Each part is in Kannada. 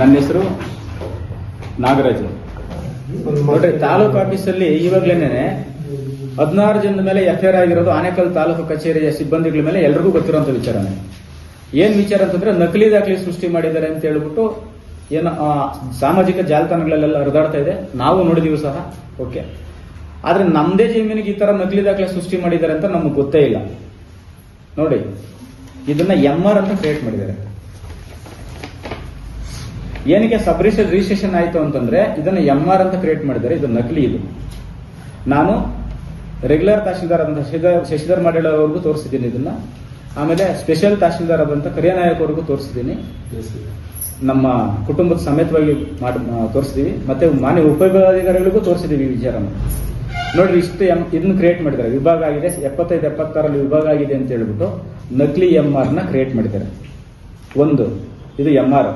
ನನ್ನ ಹೆಸರು ನಾಗರಾಜು. ನೋಡ್ರಿ ತಾಲೂಕು ಆಫೀಸಲ್ಲಿ ಇವಾಗ್ಲೇನೆ ಹದಿನಾರು ಜನದ ಮೇಲೆ ಎಫ್ ಐಆರ್ ಆಗಿರೋದು ಆನೇಕಲ್ ತಾಲೂಕು ಕಚೇರಿಯ ಸಿಬ್ಬಂದಿಗಳ ಮೇಲೆ ಎಲ್ರಿಗೂ ಗೊತ್ತಿರುವಂತ ವಿಚಾರನೇ ಏನ್ ವಿಚಾರ ಅಂತಂದ್ರೆ ನಕಲಿ ದಾಖಲೆ ಸೃಷ್ಟಿ ಮಾಡಿದ್ದಾರೆ ಅಂತ ಹೇಳ್ಬಿಟ್ಟು ಏನ ಸಾಮಾಜಿಕ ಜಾಲತಾಣಗಳಲ್ಲೆಲ್ಲ ಹರಿದಾಡ್ತಾ ಇದೆ. ನಾವು ನೋಡಿದೀವಿ ಸಹ. ಓಕೆ. ಆದ್ರೆ ನಮ್ದೇ ಜಮೀನಿಗೆ ಈ ತರ ನಕಲಿ ದಾಖಲೆ ಸೃಷ್ಟಿ ಮಾಡಿದ್ದಾರೆ ಅಂತ ನಮ್ಗೆ ಗೊತ್ತೇ ಇಲ್ಲ. ನೋಡಿ, ಇದನ್ನ ಎಂ ಆರ್ ಅಂತ ಕ್ರಿಯೇಟ್ ಮಾಡಿದ್ದಾರೆ. ಏನಕ್ಕೆ ಸಬ್ ರಿಜಿಸ್ಟ್ರೇಷನ್ ಆಯ್ತು ಅಂತಂದ್ರೆ ಇದನ್ನ ಎಂ ಆರ್ ಅಂತ ಕ್ರಿಯೇಟ್ ಮಾಡಿದ್ದಾರೆ. ಇದು ನಕಲಿ ಇದು. ನಾನು ರೆಗ್ಯುಲರ್ ತಹಶೀಲ್ದಾರ್ ಅಂತ ಶಶಿಧರ್ ಮಾಡಿಳವರೆಗೂ ತೋರಿಸಿದ್ದೀನಿ ಇದನ್ನ. ಆಮೇಲೆ ಸ್ಪೆಷಲ್ ತಹಶೀಲ್ದಾರ್ ಆದಂತ ಕರಿಯ ನಾಯಕ್ ಅವ್ರಿಗೂ ತೋರಿಸಿದ್ದೀನಿ ನಮ್ಮ ಕುಟುಂಬದ ಸಮೇತವಾಗಿ ಮಾಡಿ ತೋರಿಸಿದೀವಿ ಮತ್ತೆ ಮಾನ್ಯ ಉಪವಿಭಾಗಾಧಿಕಾರಿಗಳಿಗೂ ತೋರಿಸಿದೀವಿ ಈ ವಿಚಾರನ. ನೋಡ್ರಿ, ಇಷ್ಟು ಎಂ ಇದನ್ನ ಕ್ರಿಯೇಟ್ ಮಾಡಿದ್ದಾರೆ. ವಿಭಾಗ ಆಗಿದೆ. ಎಪ್ಪತ್ತೈದು, ಎಪ್ಪತ್ತಾರಲ್ಲಿ ವಿಭಾಗ ಆಗಿದೆ ಅಂತ ಹೇಳ್ಬಿಟ್ಟು ನಕಲಿ ಎಂ ನ ಕ್ರಿಯೇಟ್ ಮಾಡಿದ್ದಾರೆ. ಒಂದು, ಇದು ಎಂ ಆರ್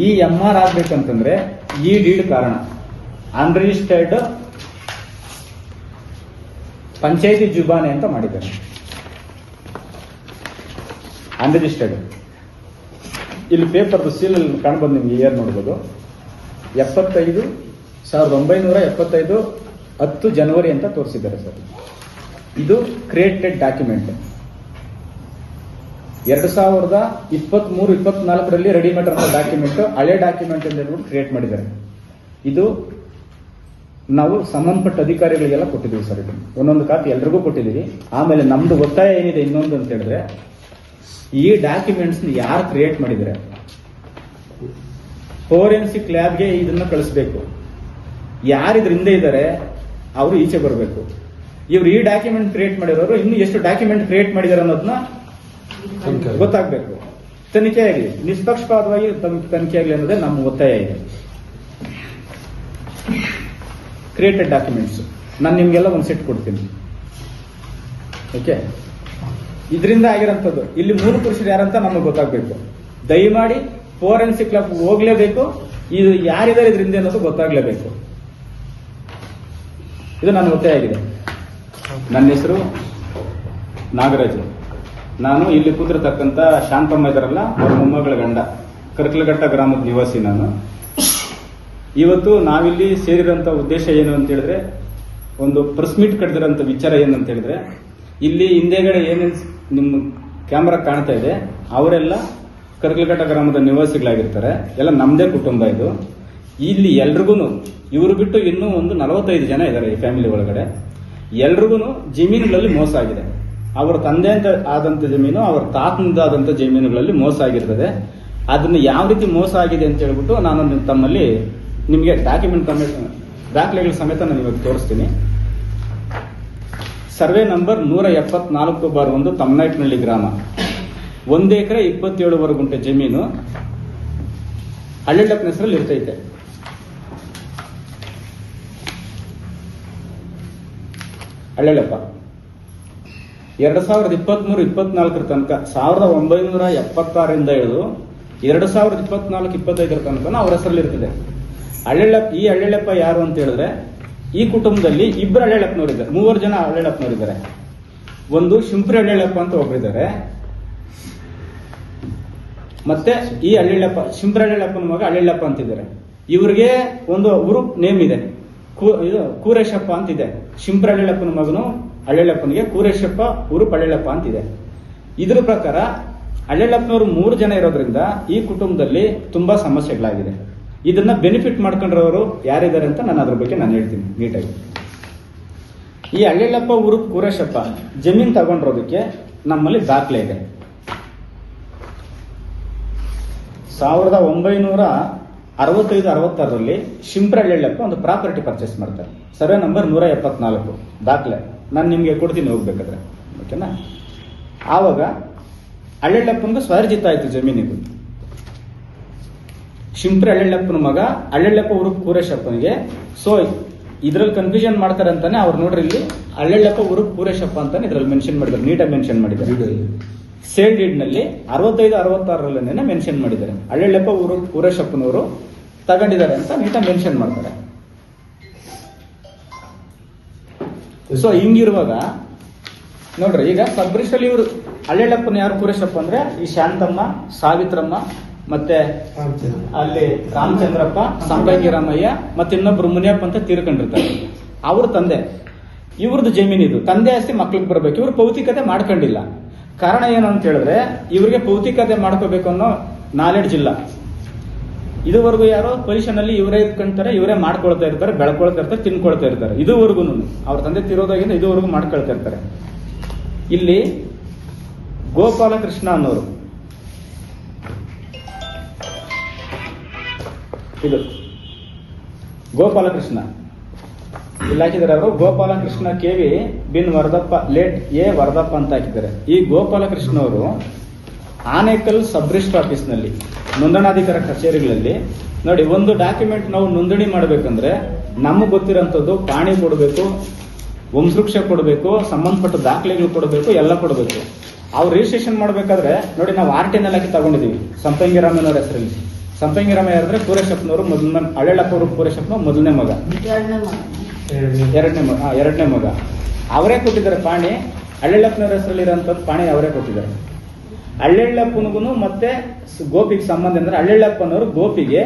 ಈ ಎಂ ಆರ್ ಆಗ್ಬೇಕಂತಂದ್ರೆ ಈ ಡೀಡ್ ಕಾರಣ. ಅನ್ರಿಜಿಸ್ಟರ್ಡ್ ಪಂಚಾಯತಿ ಜುಬಾನೆ ಅಂತ ಮಾಡಿದ್ದಾರೆ. ಅನ್ರಿಜಿಸ್ಟರ್ಡ್ ಇಲ್ಲಿ ಪೇಪರ್ ಸೀಲ್ ಕಾಣ್ಬೋದು ನಿಮ್ಗೆ ಇಯರ್ ನೋಡ್ಬೋದು. ಎಪ್ಪತ್ತೈದು ಸಾವಿರದ ಒಂಬೈನೂರ ಎಪ್ಪತ್ತೈದು ಹತ್ತು ಜನವರಿ ಅಂತ ತೋರಿಸಿದ್ದಾರೆ ಸರ್. ಇದು ಕ್ರಿಯೇಟೆಡ್ ಡಾಕ್ಯುಮೆಂಟ್ ಎರಡು ಸಾವಿರದ ಇಪ್ಪತ್ಮೂರು, ಇಪ್ಪತ್ನಾಲ್ಕರಲ್ಲಿ ರೆಡಿಮೇಡ್ ಅಂತ ಡಾಕ್ಯುಮೆಂಟ್ ಹಳೆ ಡಾಕ್ಯುಮೆಂಟ್ ಅಂತ ಕ್ರಿಯೇಟ್ ಮಾಡಿದ್ದಾರೆ. ಇದು ನಾವು ಸಂಬಂಧಪಟ್ಟ ಅಧಿಕಾರಿಗಳಿಗೆಲ್ಲ ಕೊಟ್ಟಿದ್ದೀವಿ ಸರ್ ಇದು. ಒಂದೊಂದು ಕಾಪಿ ಎಲ್ರಿಗೂ ಕೊಟ್ಟಿದ್ದೀವಿ. ಆಮೇಲೆ ನಮ್ದು ಒತ್ತಾಯ ಏನಿದೆ ಇನ್ನೊಂದು ಅಂತ ಹೇಳಿದ್ರೆ, ಈ ಡಾಕ್ಯುಮೆಂಟ್ಸ್ ಯಾರು ಕ್ರಿಯೇಟ್ ಮಾಡಿದ್ದಾರೆ? ಫೋರೆನ್ಸಿಕ್ ಲ್ಯಾಬ್ಗೆ ಇದನ್ನ ಕಳಿಸ್ಬೇಕು. ಯಾರು ಇದ್ರಿಂದ ಹಿಂದೆ ಇದ್ದಾರೆ ಅವರು ಈಚೆ ಬರಬೇಕು. ಇವರು ಈ ಡಾಕ್ಯುಮೆಂಟ್ ಕ್ರಿಯೇಟ್ ಮಾಡಿರೋರು, ಇನ್ನು ಎಷ್ಟು ಡಾಕ್ಯುಮೆಂಟ್ ಕ್ರಿಯೇಟ್ ಮಾಡಿದ್ದಾರೆ ಅನ್ನೋದನ್ನ ಗೊತ್ತಾಗಬೇಕು. ತನಿಖೆ ಆಗಲಿ ನಿಷ್ಪಕ್ಷಪಾತವಾಗಿ ತನ್- ತನಿಖೆ ಆಗಲಿ ಅನ್ನೋದೇ ನಮ್ಮ ಒತ್ತಾಯ ಇದೆ. ಕ್ರಿಯೇಟೆಡ್ ಡಾಕ್ಯುಮೆಂಟ್ಸ್ ನಾನು ನಿಮ್ಗೆಲ್ಲ ಒಂದು ಸೆಟ್ ಕೊಡ್ತೀನಿ. ಓಕೆ ಇದರಿಂದ ಆಗಿರೋಂಥದ್ದು. ಇಲ್ಲಿ ಮೂರು ಪುರುಷರು ಯಾರಂತ ನಮಗೆ ಗೊತ್ತಾಗಬೇಕು. ದಯಮಾಡಿ ಫೋರೆನ್ಸಿಕ್ ಕ್ಲಬ್ ಹೋಗ್ಲೇಬೇಕು. ಇದು ಯಾರಿದ್ದಾರೆ ಇದರಿಂದ ಅನ್ನೋದು ಗೊತ್ತಾಗ್ಲೇಬೇಕು. ಇದು ನನ್ನ ಒತ್ತಾಯ ಆಗಿದೆ. ನನ್ನ ಹೆಸರು ನಾಗರಾಜು. ನಾನು ಇಲ್ಲಿ ಕೂತಿರ್ತಕ್ಕಂಥ ಶಾಂತಮ್ಮ ಇದಾರಲ್ಲ, ಅವ್ರ ಮೊಮ್ಮಗಳ ಗಂಡ. ಕರ್ಕಲಘಟ್ಟ ಗ್ರಾಮದ ನಿವಾಸಿ ನಾನು. ಇವತ್ತು ನಾವಿಲ್ಲಿ ಸೇರಿರೋಂಥ ಉದ್ದೇಶ ಏನು ಅಂತ ಹೇಳಿದ್ರೆ, ಒಂದು ಪ್ರೆಸ್ ಮೀಟ್ ವಿಚಾರ ಏನು ಅಂತ ಹೇಳಿದ್ರೆ, ಇಲ್ಲಿ ಹಿಂದೆಗಡೆ ಏನೇನು ನಿಮ್ಮ ಕ್ಯಾಮ್ರಾ ಕಾಣ್ತಾ ಇದೆ, ಅವರೆಲ್ಲ ಕರ್ಕಲಘಟ್ಟ ಗ್ರಾಮದ ನಿವಾಸಿಗಳಾಗಿರ್ತಾರೆ. ಎಲ್ಲ ನಮ್ಮದೇ ಕುಟುಂಬ ಇದು. ಇಲ್ಲಿ ಎಲ್ರಿಗೂ ಇವರು ಬಿಟ್ಟು ಇನ್ನೂ ಒಂದು ನಲವತ್ತೈದು ಜನ ಇದ್ದಾರೆ ಈ ಫ್ಯಾಮಿಲಿ ಒಳಗಡೆ. ಎಲ್ರಿಗೂ ಜಮೀನುಗಳಲ್ಲಿ ಮೋಸ ಆಗಿದೆ. ಅವರ ತಂದೆ ಅಂತ ಆದಂತ ಜಮೀನು, ಅವರ ತಾತನದಾದಂತ ಜಮೀನುಗಳಲ್ಲಿ ಮೋಸ ಆಗಿರ್ತದೆ. ಅದನ್ನ ಯಾವ ರೀತಿ ಮೋಸ ಆಗಿದೆ ಅಂತ ಹೇಳ್ಬಿಟ್ಟು ನಾನು ತಮ್ಮಲ್ಲಿ ನಿಮಗೆ ಡಾಕ್ಯುಮೆಂಟ್ ದಾಖಲೆಗಳ ಸಮೇತ ನಾನು ಇವತ್ತು ತೋರಿಸ್ತೀನಿ. ಸರ್ವೆ ನಂಬರ್ ನೂರ ಎಪ್ಪತ್ನಾಲ್ಕು ಬಾರ್ ಒಂದು ತಮ್ಮನಾಯ್ಕನಹಳ್ಳಿ ಗ್ರಾಮ. ಒಂದು ಎಕರೆ ಇಪ್ಪತ್ತೇಳುವರೆ ಗುಂಟೆ ಜಮೀನು ಹಳ್ಳಿಡಪ್ಪನ ಹೆಸರಲ್ಲಿ ಇರ್ತೈತೆ. ಹಳ್ಳೆಳಪ್ಪ ಎರಡು ಸಾವಿರದ ಇಪ್ಪತ್ಮೂರು, ಇಪ್ಪತ್ನಾಲ್ಕರ ತನಕ, ಸಾವಿರದ ಒಂಬೈನೂರ ಎಪ್ಪತ್ತಾರರಿಂದ ಹಿಡಿದು ಎರಡು ಸಾವಿರದ ಇಪ್ಪತ್ನಾಲ್ಕು, ಇಪ್ಪತ್ತೈದರ ತನಕ ಅವ್ರ ಹೆಸರಲ್ಲಿ ಇರ್ತದೆ. ಈ ಅಳ್ಳೆಳಪ್ಪ ಯಾರು ಅಂತ ಹೇಳಿದ್ರೆ, ಈ ಕುಟುಂಬದಲ್ಲಿ ಇಬ್ಬರು ಅಳ್ಳೆಳಪ್ಪನವರಿದ್ದಾರೆ ಮೂವರು ಜನ ಅಳ್ಳೆಳಪ್ಪನವರಿದ್ದಾರೆ ಒಂದು ಶಿಂಪ್ರಿ ಅಳ್ಳೆಳಪ್ಪ ಅಂತ ಒಬ್ಬರಿದ್ದಾರೆ ಮತ್ತೆ ಈ ಅಳ್ಳೆಳಪ್ಪ ಶಿಂಪ್ರಿ ಅಳ್ಳೆಳಪ್ಪನ ಮಗ ಅಳ್ಳೆಳಪ್ಪ ಅಂತಿದ್ದಾರೆ. ಇವ್ರಿಗೆ ಒಂದು ಗ್ರೂಪ್ ನೇಮ್ ಇದೆ. ಕೂರೇಶಪ್ಪ ಅಂತಿದೆ. ಶಿಂಪ್ರ ಮಗನು ಹಳ್ಳೆಳಪ್ಪನಿಗೆ ಕೂರೇಶಪ್ಪ ಊರು ಹಳ್ಳೆಳಪ್ಪ ಅಂತಿದೆ. ಇದ್ರ ಪ್ರಕಾರ ಹಳ್ಳೆಳಪ್ಪನವರು ಮೂರು ಜನ ಇರೋದ್ರಿಂದ ಈ ಕುಟುಂಬದಲ್ಲಿ ತುಂಬಾ ಸಮಸ್ಯೆಗಳಾಗಿದೆ. ಇದನ್ನ ಬೆನಿಫಿಟ್ ಮಾಡ್ಕೊಂಡಿರೋರು ಯಾರಿದ್ದಾರೆ ಅಂತ ನಾನು ಅದ್ರ ಬಗ್ಗೆ ನಾನು ಹೇಳ್ತೀನಿ ನೀಟಾಗಿ. ಈ ಹಳ್ಳೆಳಪ್ಪ ಊರು ಕೂರೇಶಪ್ಪ ಜಮೀನ್ ತಗೊಂಡಿರೋದಕ್ಕೆ ನಮ್ಮಲ್ಲಿ ದಾಖಲೆ ಇದೆ. ಸಾವಿರದ ಒಂಬೈನೂರ ಅರವತ್ತೈದು, ಅರವತ್ತಾರರಲ್ಲಿ ಶಿಂಪ್ರಳ್ಳೆಳ್ಳಪ್ಪ ಒಂದು ಪ್ರಾಪರ್ಟಿ ಪರ್ಚೇಸ್ ಮಾಡ್ತಾರೆ. ಸರ್ವೆ ನಂಬರ್ ನೂರ ಎಪ್ಪತ್ನಾಲ್ಕು, ದಾಖಲೆ. ನಾನು ನಿಮಗೆ ಕೊಡ್ತೀನಿ ಹೋಗ್ಬೇಕಾದ್ರೆ. ಓಕೆನಾ ಆವಾಗ ಹಳ್ಳೆಳ್ಳಪ್ಪನಿಗೆ ಸ್ವರ್ಜಿತ ಆಯಿತು ಜಮೀನಿಗೂ. ಶಿಂಪ್ರಿ ಹಳ್ಳೆಳ್ಳಪ್ಪನ ಮಗ ಹಳ್ಳೆಳ್ಳಪ್ಪ ಉರುಪ್ ಕೂರೇಶಪ್ಪನಿಗೆ ಸೊ ಇದ್ರಲ್ಲಿ ಕನ್ಫ್ಯೂಷನ್ ಮಾಡ್ತಾರೆ ಅಂತಾನೆ ಅವ್ರು ನೋಡ್ರಿ ಇಲ್ಲಿ ಹಳ್ಳೆಳ್ಳಪ್ಪ ಉರುಪ್ ಪೂರೇಶಪ್ಪ ಅಂತಾನೆ ಇದ್ರಲ್ಲಿ ಮೆನ್ಷನ್ ಮಾಡಿದ್ದಾರೆ ನೀಟಾಗಿ ಮೆನ್ಷನ್ ಮಾಡಿದ್ದಾರೆ. ಸೇಲ್ ಡೀಡ್ನಲ್ಲಿ ಅರವತ್ತೈದು ಅರವತ್ತಾರರಲ್ಲೇನೆ ಮೆನ್ಷನ್ ಮಾಡಿದ್ದಾರೆ. ಹಳ್ಳೆಳ್ಳಪ್ಪ ಊರು ಪೂರೇಶಪ್ಪನವರು ತಗೊಂಡಿದ್ದಾರೆ ಅಂತ ನೀಟಾಗಿ ಮೆನ್ಷನ್ ಮಾಡ್ತಾರೆ. ಸೊ ಹಿಂಗಿರುವಾಗ ನೋಡ್ರಿ ಈಗ ಸಬ್ರಿಷಲ್ಲಿ ಇವರು ಹಳ್ಳೆಳಪ್ಪನ ಯಾರು ಪೂರೇಶಪ್ಪ ಅಂದ್ರೆ ಈ ಶಾಂತಮ್ಮ ಸಾವಿತ್ರಮ್ಮ ಮತ್ತೆ ಅಲ್ಲಿ ರಾಮಚಂದ್ರಪ್ಪ ಸಂಪಂಗಿ ರಾಮಯ್ಯ ಮತ್ತೆ ಇನ್ನೊಬ್ರು ಮುನಿಯಪ್ಪ ಅಂತ ತೀರ್ಕೊಂಡಿರ್ತಾರೆ. ಅವ್ರ ತಂದೆ. ಇವ್ರದ್ದು ಜಮೀನು ಇದು. ತಂದೆ ಆಸ್ತಿ ಮಕ್ಳಿಗೆ ಬರ್ಬೇಕು. ಇವ್ರು ಪೌತಿಕತೆ ಮಾಡ್ಕೊಂಡಿಲ್ಲ. ಕಾರಣ ಏನು ಅಂತ ಹೇಳಿದ್ರೆ ಇವ್ರಿಗೆ ಪೌತಿಕತೆ ಮಾಡ್ಕೋಬೇಕು ಅನ್ನೋ ನಾಲೆಡ್ಜ್ ಇಲ್ಲ. ಇದುವರೆಗೂ ಯಾರೋ ಪೊಸಿಷನ್ ಅಲ್ಲಿ ಇವರೇ ಇಟ್ಕೊಂತಾರೆ ಇವರೇ ಮಾಡ್ಕೊಳ್ತಾ ಇರ್ತಾರೆ, ಬೆಳ್ಕೊಳ್ತಾ ಇರ್ತಾರೆ, ತಿನ್ಕೊಳ್ತಾ ಇರ್ತಾರೆ. ಇದುವರೆಗೂ ಅವ್ರ ತಂದೆ ತಿರೋದಾಗಿಂದ ಇದುವರೆಗೂ ಮಾಡ್ಕೊಳ್ತಾ ಇರ್ತಾರೆ. ಇಲ್ಲಿ ಗೋಪಾಲಕೃಷ್ಣ ಅನ್ನೋರು. ಇದು ಗೋಪಾಲಕೃಷ್ಣ. ಇಲ್ಲಿ ಹಾಕಿದ್ದಾರೆ ಅವರು. ಗೋಪಾಲಕೃಷ್ಣ ಕೆವಿ ಬಿನ್ ವರದಪ್ಪ ಲೇಟ್ ಎ ವರದಪ್ಪ ಅಂತ ಹಾಕಿದ್ದಾರೆ. ಈ ಗೋಪಾಲಕೃಷ್ಣ ಅವರು ಆನೇಕಲ್ ಸಬ್ ರಿಜಿಸ್ಟರ್ ಆಫೀಸ್ನಲ್ಲಿ ನೋಂದಣಾಧಿಕಾರ ಕಚೇರಿಗಳಲ್ಲಿ ನೋಡಿ ಒಂದು ಡಾಕ್ಯುಮೆಂಟ್ ನಾವು ನೋಂದಣಿ ಮಾಡಬೇಕಂದ್ರೆ ನಮಗೆ ಗೊತ್ತಿರೋಂಥದ್ದು ಪಾಣಿ ಕೊಡಬೇಕು ವಂಶವೃಕ್ಷ ಕೊಡಬೇಕು ಸಂಬಂಧಪಟ್ಟ ದಾಖಲೆಗಳು ಕೊಡಬೇಕು ಎಲ್ಲ ಕೊಡಬೇಕು. ಅವ್ರು ರಿಜಿಸ್ಟ್ರೇಷನ್ ಮಾಡಬೇಕಾದ್ರೆ ನೋಡಿ ನಾವು ಆರ್ ಟಿನಲ್ಲಿ ಹಾಕಿ ತಗೊಂಡಿದ್ದೀವಿ ಸಂಪಂಗಿರಾಮನವ್ರ ಹೆಸರಲ್ಲಿ. ಸಂಪಂಗಿರಾಮಯ್ಯ ಯಾರಂದ್ರೆ ಪೂರೇಶಪ್ಪನವರು ಮೊದಲನೇ ಹಳೆಳಪ್ಪವರು ಅವರು ಪೂರೇಶಪ್ಪನ ಮೊದಲನೇ ಮಗ. ಎರಡನೇ ಮಗ. ಎರಡನೇ ಮಗ ಅವರೇ ಕೊಟ್ಟಿದ್ದಾರೆ ಪಾಣಿ ಹಳ್ಳೆಳ್ಳಪ್ಪನವ್ರ ಹೆಸರಲ್ಲಿ ಇರೋಂಥದ್ದು ಪಾಣಿ ಅವರೇ ಕೊಟ್ಟಿದ್ದಾರೆ. ಹಳ್ಳೆಳ್ಳಪ್ಪನಿಗೂ ಮತ್ತೆ ಗೋಪಿಗೆ ಸಂಬಂಧ ಅಂದ್ರೆ ಹಳ್ಳೆಳ್ಳಪ್ಪನವರು ಗೋಪಿಗೆ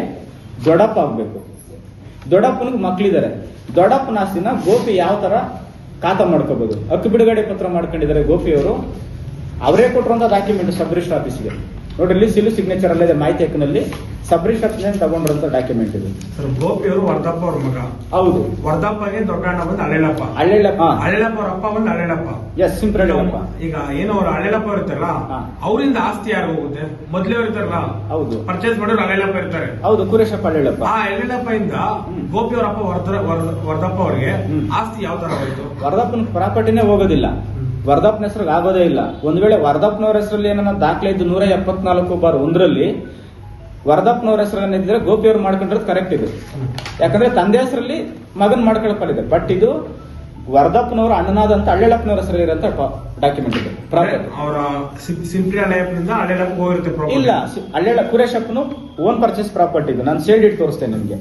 ದೊಡ್ಡಪ್ಪ ಆಗ್ಬೇಕು ದೊಡ್ಡಪ್ಪನಿಗೆ ಮಕ್ಳಿದ್ದಾರೆ ದೊಡ್ಡಪ್ಪನ ಆಸ್ತಿನ ಗೋಪಿ ಯಾವ ತರ ಖಾತ ಮಾಡ್ಕೋಬಹುದು ಹಕ್ಕು ಬಿಡುಗಡೆ ಪತ್ರ ಮಾಡ್ಕೊಂಡಿದ್ದಾರೆ ಗೋಪಿಯವರು. ಅವರೇ ಕೊಟ್ಟಿರುವಂತಹ ಡಾಕ್ಯುಮೆಂಟ್ ಸಬ್ ರಿಜಿಸ್ಟರ್ ಆಫೀಸ್ಗೆ ನೋಡ್ರಿ ಇಲ್ಲಿ ಸಿಲು ಸಿಗ್ನೇಚರ್ ಅಲ್ಲಿದೆ ಮಾಹಿತಿ ಹಕ್ಕಿನಲ್ಲಿ. ಸಬ್ ರಿಸೆಪ್ಷನ್ ತಗೊಂಡಿರುವಂತ ಡಾಕ್ಯುಮೆಂಟ್ ಇದು. ಸರ್ ಗೋಪಿ ಅವರು ವರ್ಧಪ್ಪ ಅವ್ರ ಮಗ. ಹೌದು. ವರ್ಧಪ್ಪಗೆ ದೊಡ್ಡಣ್ಣ ಬಂದು ಹಳ್ಳೆಳಪ್ಪ ಹಳ್ಳೆಳ್ಳಪ್ಪ ಹಳ್ಳೆಳಪ್ಪ ಅವ್ರ ಅಪ್ಪ ಬಂದು ಹಳ್ಳೆಳಪ್ಪ ಎಸ್ ಸಿಂಪಲ್ ಈಗ ಏನು ಅವ್ರು ಅವ್ರು ಇರ್ತಾರಲ್ಲ ಅವರಿಂದ ಆಸ್ತಿ ಯಾರು ಹೋಗುತ್ತೆ? ಮೊದ್ಲೇ ಇರ್ತಾರಲ್ಲ. ಹೌದು. ಪರ್ಚೇಸ್ ಮಾಡೋರು ಹಳ್ಳೆಳಪ್ಪ ಇರ್ತಾರೆ. ಹೌದು ಕುರೇಶಪ್ಪ ಹಳ್ಳೆಳ್ಳಪ್ಪ ಆ ಹಳ್ಳೆಳಪ್ಪ ಇಂದ. ಗೋಪಿ ಅವ್ರ ಅಪ್ಪ ವರ್ಧ- ವರ್ಧ- ವರ್ಧಪ್ಪ ಅವ್ರಿಗೆ. ಆಸ್ತಿ ಯಾವ ತರ ಹೋಯ್ತು? ವರ್ಧಪ್ಪನ ಪ್ರಾಪರ್ಟಿನೇ ಹೋಗೋದಿಲ್ಲ. ವರದಪ್ಪನ ಹೆಸರಿಗೆ ಆಗೋದೇ ಇಲ್ಲ. ಒಂದ್ ವೇಳೆ ವರದಪ್ಪನವ್ರ ಹೆಸರಲ್ಲಿ ಏನನ್ನ ದಾಖಲೆ ಇದ್ದು ನೂರ ಎಪ್ಪತ್ನಾಲ್ಕು ಬಾರ್ ಒಂದರಲ್ಲಿ ವರದಪ್ಪನವ್ರ ಹೆಸರನ್ನ ಇದ್ರೆ ಗೋಪಿಯವ್ರು ಮಾಡ್ಕೊಂಡಿರೋದು ಕರೆಕ್ಟ್ ಇದೆ. ಯಾಕಂದ್ರೆ ತಂದೆ ಹೆಸರಲ್ಲಿ ಮಗನ್ ಮಾಡ್ಕೊಳ್ಕೊಂಡಿದೆ ಬಟ್ ಇದು ವರ್ಧಪ್ಪನವರು ಅಣ್ಣನಾದಂತ ಹಳ್ಳೆಳಪ್ಪನವ್ರ ಹೆಸರಲ್ಲಿ ಇರೋಂತ ಡಾಕ್ಯುಮೆಂಟ್ ಇದೆ. ಪ್ರಾಪರ್ಟಿ. ಇಲ್ಲ ಹಳ್ಳೆಳ ಕುರೇಶಪ್ಪನು ಓನ್ ಪರ್ಚೇಸ್ ಪ್ರಾಪರ್ಟಿ ಇದು. ನಾನು ಸೇಡ್ ಇಟ್ಟು ತೋರಿಸ್ತೇನೆ ನಿಮ್ಗೆ.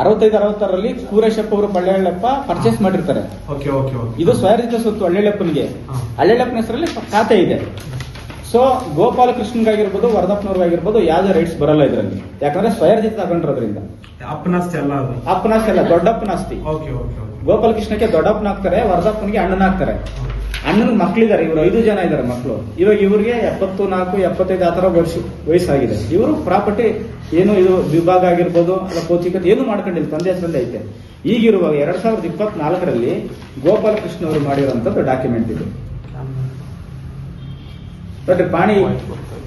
ಅರವತ್ತೈದು ಅರವತ್ತಾರಲ್ಲಿ ಕೂರೇಶಪ್ಪ ಅವರು ಹಳ್ಳೆಳ್ಳಪ್ಪ ಪರ್ಚೇಸ್ ಮಾಡಿರ್ತಾರೆ. Okay okay okay. ಇದು ಸ್ವಯರಿತ ಸ್ವತ್ತು ಹಳ್ಳೆಳ್ಳಪ್ಪನಿಗೆ. ಹಳ್ಳೆಳ್ಳಪ್ಪನ ಹೆಸರಲ್ಲಿ ಖಾತೆ ಇದೆ. ಸೊ ಗೋಪಾಲಕೃಷ್ಣಗಾಗಿರ್ಬೋದು ವರದಪ್ಪನವ್ರಿಗಾಗಿರ್ಬೋದು ಯಾವುದೇ ರೈಟ್ಸ್ ಬರಲ್ಲ ಇದರಲ್ಲಿ. ಯಾಕಂದ್ರೆ ಸ್ವಯರ್ಜಿತ ತಗೊಂಡಿರೋದ್ರಿಂದ. ಅಪ್ಪನಾಸ್ತಿ ಅಲ್ಲ ಅಪ್ಪನಾಸ್ತಿ ಅಪ್ಪನ ಅಲ್ಲ ದೊಡ್ಡಪ್ಪನಾಸ್ತಿ. ಗೋಪಾಲಕೃಷ್ಣಕ್ಕೆ ದೊಡ್ಡಪ್ಪನ ಹಾಕ್ತಾರೆ ವರದಪ್ಪನಿಗೆ ಅಣ್ಣನ ಹಾಕ್ತಾರೆ. ಅಣ್ಣನ ಮಕ್ಳಿದ್ದಾರೆ, ಇವರು ಐದು ಜನ ಇದ್ದಾರೆ ಮಕ್ಕಳು ಇವಾಗ ಇವ್ರಿಗೆ ಎಪ್ಪತ್ತು ನಾಲ್ಕು, ಎಪ್ಪತ್ತೈದು ಆ ಥರ ವರ್ಷ ವಯಸ್ಸಾಗಿದೆ. ಇವರು ಪ್ರಾಪರ್ಟಿ ಏನು ಇದು ವಿಭಾಗ ಆಗಿರ್ಬೋದು ಅಥವಾ ಕೋಚಿಕತೆ ಏನು ಮಾಡ್ಕೊಂಡಿಲ್ಲ, ತಂದೆ ತಂದೆ ಐತೆ. ಈಗಿರುವಾಗ ಎರಡ್ ಸಾವಿರದ ಇಪ್ಪತ್ನಾಲ್ಕರಲ್ಲಿ ಗೋಪಾಲಕೃಷ್ಣ ಅವರು ಮಾಡಿರುವಂತದ್ದು ಡಾಕ್ಯುಮೆಂಟ್ ಇದು. ಬಟ್ ಪಾಣಿ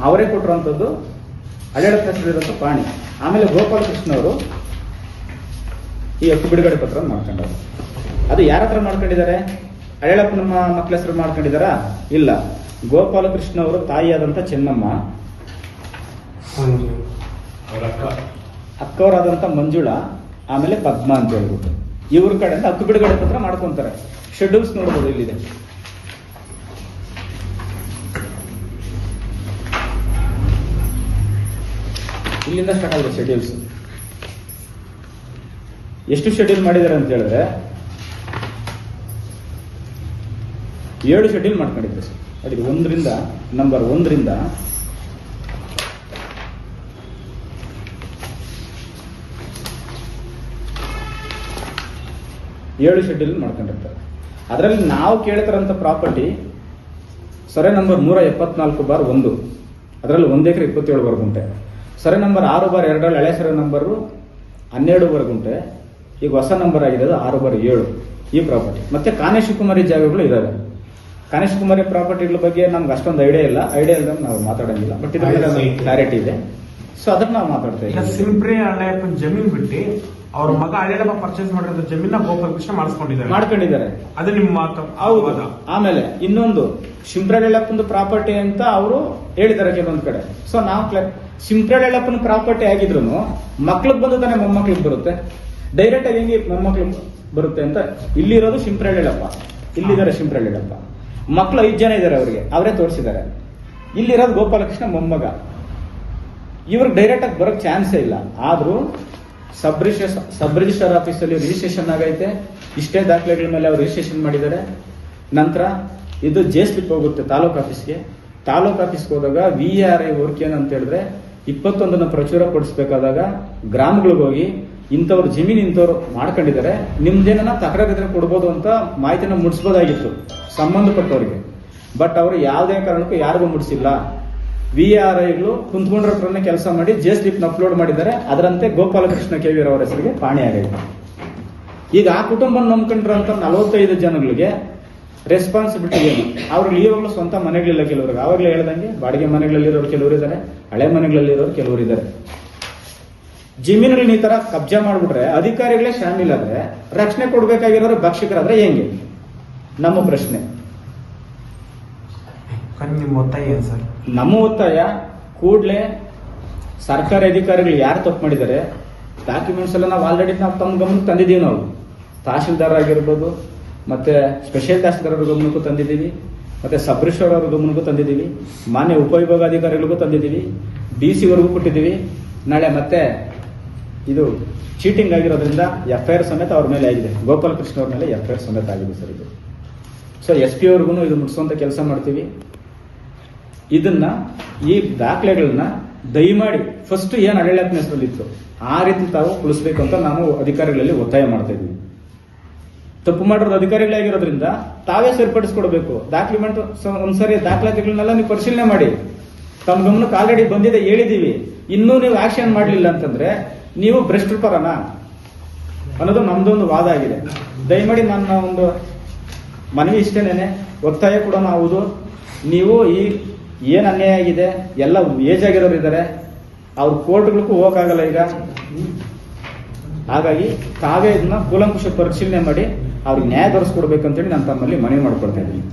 ಅವರೇ ಕೊಟ್ಟಿರುವಂತದ್ದು ಹಳ್ಳೆಳಪ್ಪ ಹೆಸರಿರುವಂತ ಪಾಣಿ. ಆಮೇಲೆ ಗೋಪಾಲಕೃಷ್ಣ ಅವರು ಈ ಹಕ್ಕು ಬಿಡುಗಡೆ ಪತ್ರ ಮಾಡ್ಕೊಂಡವ್ರು. ಅದು ಯಾರ ಹತ್ರ ಮಾಡ್ಕೊಂಡಿದ್ದಾರೆ? ಹಳ್ಳೆಳಪ್ಪನ ನಮ್ಮ ಮಕ್ಕಳ ಹೆಸರು ಮಾಡ್ಕೊಂಡಿದಾರಾ? ಇಲ್ಲ. ಗೋಪಾಲಕೃಷ್ಣ ಅವರು ತಾಯಿಯಾದಂತ ಚೆನ್ನಮ್ಮ. ಅಕ್ಕವರಾದಂತ ಮಂಜುಳ ಆಮೇಲೆ ಪದ್ಮ ಅಂತ ಹೇಳ್ಬಿಟ್ಟು. ಇವ್ರ ಕಡೆಯಿಂದ ಹಕ್ಕು ಬಿಡುಗಡೆ ಪತ್ರ ಮಾಡ್ಕೊಂತಾರೆ. ಶೆಡ್ಯೂಲ್ಸ್ ನೋಡ್ಬೋದು ಇಲ್ಲಿದೆ. ಇಲ್ಲಿಂದ ಸ್ಟಾರ್ಟ್ ಆಗಿದೆ ಶೆಡ್ಯೂಲ್ಸ್ ಎಷ್ಟು ಶೆಡ್ಯೂಲ್ ಮಾಡಿದ್ದಾರೆ ಅಂತ ಹೇಳಿದ್ರೆ ಏಳು ಶೆಡ್ಯೂಲ್ ಮಾಡ್ಕೊಂಡಿದ್ರು ಸರ್. ಅಡಿಗೆ ಒಂದರಿಂದ ನಂಬರ್ ಒಂದರಿಂದ ಏಳು ಶೆಡ್ಯೂಲ್ ಮಾಡ್ಕೊಂಡಿರ್ತಾರೆ. ಅದರಲ್ಲಿ ನಾವು ಕೇಳ್ತಾರಂತ ಪ್ರಾಪರ್ಟಿ ಸೊರೆ ನಂಬರ್ ನೂರ ಎಪ್ಪತ್ನಾಲ್ಕು ಬಾರ್ ಒಂದು. ಅದರಲ್ಲಿ ಒಂದು ಎಕರೆ ಇಪ್ಪತ್ತೇಳು ಗುಂಟೆ ಸೊರೆ ನಂಬರ್ ಆರು ಬಾರ್ ಎರಡರಲ್ಲಿ ಹಳೆ ಸೊರೆ ನಂಬರು ಹನ್ನೆರಡು ಗುಂಟೆ ಈಗ ಹೊಸ ನಂಬರ್ ಆಗಿರೋದು ಆರು ಬಾರ್ ಏಳು ಈ ಪ್ರಾಪರ್ಟಿ. ಮತ್ತೆ ಕಾನೇಶಕುಮಾರಿ ಜಾಗಗಳು ಇದಾವೆ ಕುಮಾರಿ ಪ್ರಾಪರ್ಟಿಗಳ ಬಗ್ಗೆ ನಮ್ಗೆ ಅಷ್ಟೊಂದು ಐಡಿಯಾ ಇಲ್ಲ. ಐಡಿಯಾ ಇಲ್ಲದೆ ನಾವು ಮಾತಾಡಂಗಿಲ್ಲ. ಬಟ್ ಇದ್ರ ಕ್ಲಾರಿಟಿ ಇದೆ. ಸೊ ಅದನ್ನ ನಾವು ಮಾತಾಡ್ತಾ ಇದ್ದೀವಿ. ಸಿಂಪ್ರಿ ಅಣ್ಣ ಜಮೀನ್ ಬಿಟ್ಟು ಅವ್ರ ಮಗ ಹಳ್ಳೆಯಪ್ಪ ಪರ್ಚೇಸ್ ಮಾಡಿರೋ ಜಮೀನ ಗೋಪಾಲಕೃಷ್ಣ ಮಾಡಿಸ್ಕೊಂಡಿದ್ದಾರೆ. ಮಾಡ್ಕೊಂಡಿದ್ದಾರೆ. ಅದು ನಿಮ್ಮ ಮಾತು. ಹೌದು. ಆಮೇಲೆ ಇನ್ನೊಂದು ಶಿಂಪ್ರಳೆಳ್ಳಪ್ಪನ ಪ್ರಾಪರ್ಟಿ ಅಂತ ಅವರು ಹೇಳಿದ್ದಾರೆ ಕೆಲವೊಂದ್ ಕಡೆ. ಸೊ ನಾವು ಶಿಂಪ್ರಳೆಳ್ಳಪ್ಪನ ಪ್ರಾಪರ್ಟಿ ಆಗಿದ್ರು ಮಕ್ಳಿಗೆ ಬಂದು ತಾನೇ ಮೊಮ್ಮಕ್ಳಿಗೆ ಬರುತ್ತೆ. ಡೈರೆಕ್ಟ್ ಆಗಿ ಹೆಂಗೆ ಮೊಮ್ಮಕ್ಳಿಗೆ ಬರುತ್ತೆ ಅಂತ ಇಲ್ಲಿರೋದು ಶಿಂಪ್ರಳೆಳ್ಳಪ್ಪ ಇಲ್ಲಿದ್ದಾರೆ ಶಿಂಪ್ರಳೆಳ್ಳಪ್ಪ ಮಕ್ಳು ಐದು ಜನ ಇದ್ದಾರೆ ಅವರಿಗೆ. ಅವರೇ ತೋರಿಸಿದ್ದಾರೆ. ಇಲ್ಲಿರೋದು ಗೋಪಾಲಕೃಷ್ಣ ಮೊಮ್ಮಗ. ಇವ್ರಿಗೆ ಡೈರೆಕ್ಟ್ ಆಗಿ ಬರೋಕ್ ಚಾನ್ಸೇ ಇಲ್ಲ. ಆದರೂ ಸಬ್ ರಿಜಿಸ್ಟರ್ ಸಬ್ ರಿಜಿಸ್ಟರ್ ಆಫೀಸಲ್ಲಿ ರಿಜಿಸ್ಟ್ರೇಷನ್ ಆಗೈತೆ. ಇಷ್ಟೇ ದಾಖಲೆಗಳ ಮೇಲೆ ಅವ್ರು ರಿಜಿಸ್ಟ್ರೇಷನ್ ಮಾಡಿದ್ದಾರೆ. ನಂತರ ಇದು ಜೆ ಹೋಗುತ್ತೆ ತಾಲೂಕ್ ಆಫೀಸ್ಗೆ ತಾಲೂಕ್ ಆಫೀಸ್ಗೆ ಹೋದಾಗ ವಿ ಆರ್ ಐ ವರ್ಕ್ ಏನಂತ ಹೇಳಿದ್ರೆ ಇಪ್ಪತ್ತೊಂದನ್ನು ಪ್ರಚುರ ಪಡಿಸಬೇಕಾದಾಗ ಗ್ರಾಮಗಳಿಗೆ ಹೋಗಿ ಇಂಥವ್ರು ಜಮೀನು ಇಂಥವ್ರು ಮಾಡ್ಕೊಂಡಿದ್ದಾರೆ ನಿಮ್ದೇನ ತಕರಾರಿದ್ರೆ ಕೊಡ್ಬೋದು ಅಂತ ಮಾಹಿತಿನ ಮುಡಿಸ್ಬೋದಾಗಿತ್ತು, ಸಂಬಂಧಪಟ್ಟವರಿಗೆ. ಬಟ್ ಅವರು ಯಾವುದೇ ಕಾರಣಕ್ಕೂ ಯಾರಿಗೂ ಮುಡಿಸಿಲ್ಲ. ವಿ ಆರ್ ಐಗಳು ಕುಂತ್ಕೊಂಡ್ರನ್ನ ಕೆಲಸ ಮಾಡಿ ಜೆ ಸ್ಲಿಪ್ನ ಅಪ್ಲೋಡ್ ಮಾಡಿದ್ದಾರೆ, ಅದರಂತೆ ಗೋಪಾಲಕೃಷ್ಣ ಕೆ ಅವರ ಹೆಸರಿಗೆ ಪಾಣಿ ಆಗೈತೆ. ಈಗ ಆ ಕುಟುಂಬ ನಂಬ್ಕೊಂಡ್ರಂತ ನಲವತ್ತೈದು ಜನಗಳಿಗೆ ರೆಸ್ಪಾನ್ಸಿಬಿಲಿಟಿ ಏನು? ಅವ್ರಿಗೆ ಈವಾಗಲೂ ಸ್ವಂತ ಮನೆಗಳಿಲ್ಲ ಕೆಲವ್ರಿಗೆ. ಅವಾಗಲೇ ಹೇಳ್ದಂಗೆ, ಬಾಡಿಗೆ ಮನೆಗಳಲ್ಲಿರೋರು ಕೆಲವರು ಇದ್ದಾರೆ ಹಳೆ ಮನೆಗಳಲ್ಲಿರೋರು ಕೆಲವರು ಇದ್ದಾರೆ ಜಮೀನುಗಳನ್ನ ಈ ತರ ಕಬ್ಜಾ ಮಾಡ್ಬಿಟ್ರೆ ಅಧಿಕಾರಿಗಳೇ ಶಾಮೀಲಾದ್ರೆ ರಕ್ಷಣೆ ಕೊಡ್ಬೇಕಾಗಿರೋರು ಭಕ್ಷಕರಾದ್ರೆ ಹೆಂಗೆ? ನಮ್ಮ ಪ್ರಶ್ನೆ. ನಿಮ್ಮ ಒತ್ತಾಯ ಏನು ಸರ್? ನಮ್ಮ ಒತ್ತಾಯ ಕೂಡಲೇ ಸರ್ಕಾರಿ ಅಧಿಕಾರಿಗಳು ಯಾರು ತಪ್ಪು ಮಾಡಿದ್ದಾರೆ? ಡಾಕ್ಯುಮೆಂಟ್ಸ್ ಎಲ್ಲ ನಾವು ಆಲ್ರೆಡಿ ನಾವು ತಮ್ಮ ಗಮನಕ್ಕೆ ತಂದಿದ್ದೀವಿ ನಾವು. ತಹಶೀಲ್ದಾರ್ ಆಗಿರ್ಬೋದು ಮತ್ತೆ ಸ್ಪೆಷಲ್ ತಹಶೀಲ್ದಾರ್ ಅವ್ರ ಗಮನಕ್ಕೂ ತಂದಿದ್ದೀವಿ ಮತ್ತೆ ಸಬ್ ರಿಜಿಸ್ಟ್ರಾರ್ ಅವ್ರ ಗಮನಕ್ಕೂ ತಂದಿದ್ದೀವಿ ಮಾನ್ಯ ಉಪವಿಭಾಗಾಧಿಕಾರಿಗಳಿಗೂ ತಂದಿದ್ದೀವಿ ಡಿ ಸಿ ವರೆಗೂ ಕೊಟ್ಟಿದ್ದೀವಿ ನಾಳೆ ಮತ್ತೆ ಇದು ಚೀಟಿಂಗ್ ಆಗಿರೋದ್ರಿಂದ ಎಫ್ ಐ ಆರ್ ಸಮೇತ ಅವ್ರ ಮೇಲೆ ಆಗಿದೆ. ಗೋಪಾಲಕೃಷ್ಣ ಅವ್ರ ಮೇಲೆ ಎಫ್ ಐ ಆರ್ ಸಮೇತ ಆಗಿದೆ ಸರ್ ಇದು. ಸೊ ಎಸ್ ಪಿ ಅವ್ರಿಗೂ ಇದು ಮುಟ್ಸುವಂಥ ಕೆಲಸ ಮಾಡ್ತೀವಿ. ಇದನ್ನ ಈ ದಾಖಲೆಗಳನ್ನ ದಯಮಾಡಿ ಫಸ್ಟ್ ಏನ್ ಆಡಳಿತ ಹೆಸರಲ್ಲಿತ್ತು, ಆ ರೀತಿ ತಾವು ಉಳಿಸ್ಬೇಕು ಅಂತ ನಾವು ಅಧಿಕಾರಿಗಳಲ್ಲಿ ಒತ್ತಾಯ ಮಾಡ್ತಾ ಇದ್ವಿ. ತಪ್ಪು ಮಾಡಿರೋದು ಅಧಿಕಾರಿಗಳಾಗಿರೋದ್ರಿಂದ ತಾವೇ ಸರಿಪಡಿಸ್ಕೊಡ್ಬೇಕು. ಡಾಕ್ಯುಮೆಂಟ್ ಒಂದ್ಸರಿ ದಾಖಲಾತಿಗಳನ್ನೆಲ್ಲ ನೀವು ಪರಿಶೀಲನೆ ಮಾಡಿ. ತಮ್ಮ ಗಮನಕ್ಕೆ ಆಲ್ರೆಡಿ ಬಂದಿದೆ ಹೇಳಿದೀವಿ ಇನ್ನೂ ನೀವು ಆಕ್ಷನ್ ಮಾಡಲಿಲ್ಲ ಅಂತಂದ್ರೆ ನೀವು ಭ್ರಷ್ಟರ ಪರನ ಅನ್ನೋದು ನಮ್ದೊಂದು ವಾದ ಆಗಿದೆ. ದಯಮಾಡಿ ನನ್ನ ಒಂದು ಮನವಿ ಇಷ್ಟೇನೆ ಒತ್ತಾಯ ಕೂಡ ಹೌದು ನೀವು ಈ ಏನ್ ಅನ್ಯಾಯ ಆಗಿದೆ, ಎಲ್ಲ ಏಜ್ ಆಗಿರೋರು ಇದ್ದಾರೆ, ಅವ್ರ ಕೋರ್ಟ್ಗಳಿಗೂ ಹೋಗಕ್ಕಾಗಲ್ಲ ಈಗ. ಹಾಗಾಗಿ ತಾವೇ ಇದನ್ನ ಕೂಲಂಕುಷ ಪರಿಶೀಲನೆ ಮಾಡಿ, ಅವ್ರಿಗೆ ನ್ಯಾಯ ದೊರಸ್ಕೊಡ್ಬೇಕಂತೇಳಿ ನಾನು ತಮ್ಮಲ್ಲಿ ಮನವಿ ಮಾಡ್ಕೊಳ್ತಾ ಇದ್ದೀನಿ.